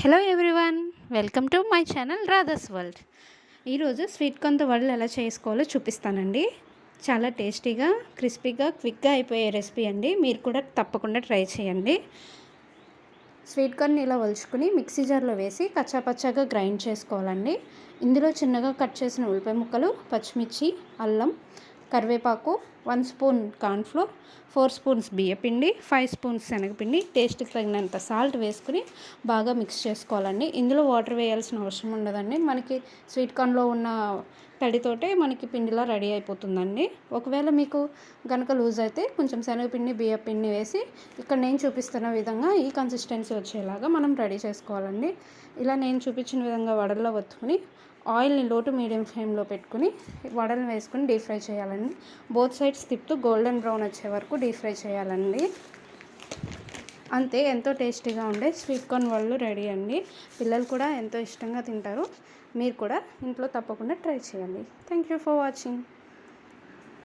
Hello everyone welcome to my channel Radha's world ఈరోజు sweet కార్న్తో world ఎలా చేసుకోవాలో చూపిస్తానండి. చాలా టేస్టీగా క్రిస్పీగా క్విక్గా అయిపోయే రెసిపీ అండి. మీరు కూడా తప్పకుండా ట్రై చేయండి. స్వీట్ కార్న్ ఇలా వలుచుకుని మిక్సీ జార్లో వేసి కచ్చాపచ్చాగా గ్రైండ్ చేసుకోవాలండి. ఇందులో చిన్నగా కట్ చేసిన ఉల్లిపాయ ముక్కలు పచ్చిమిర్చి అల్లం కరివేపాకు one spoon cornflour four spoons బియ్యపిండి ఫైవ్ స్పూన్స్ శనగపిండి టేస్ట్కి తగినంత సాల్ట్ వేసుకుని బాగా మిక్స్ చేసుకోవాలండి. ఇందులో వాటర్ వేయాల్సిన అవసరం ఉండదండి. మనకి స్వీట్ కార్న్లో ఉన్న తడితోటే మనకి పిండిలా రెడీ అయిపోతుందండి. ఒకవేళ మీకు గనక లూజ్ అయితే కొంచెం శనగపిండి బియ్యపిండి వేసి ఇక్కడ నేను చూపిస్తున్న విధంగా ఈ కన్సిస్టెన్సీ వచ్చేలాగా మనం రెడీ చేసుకోవాలండి. ఇలా నేను చూపించిన విధంగా వడల్లో వత్తుకుని ఆయిల్ని లోటు మీడియం ఫ్లేమ్లో పెట్టుకుని వడలు వేసుకుని డీప్ ఫ్రై చేయాలండి. బోత్ సైడ్స్ తిప్పుతూ గోల్డెన్ బ్రౌన్ వచ్చే వరకు డీప్ ఫ్రై చేయాలండి. అంతే ఎంతో టేస్టీగా ఉండే స్వీట్ కార్న్ వాళ్ళు రెడీ అండి. పిల్లలు కూడా ఎంతో ఇష్టంగా తింటారు. మీరు కూడా ఇంట్లో తప్పకుండా ట్రై చేయండి. Thank you for watching.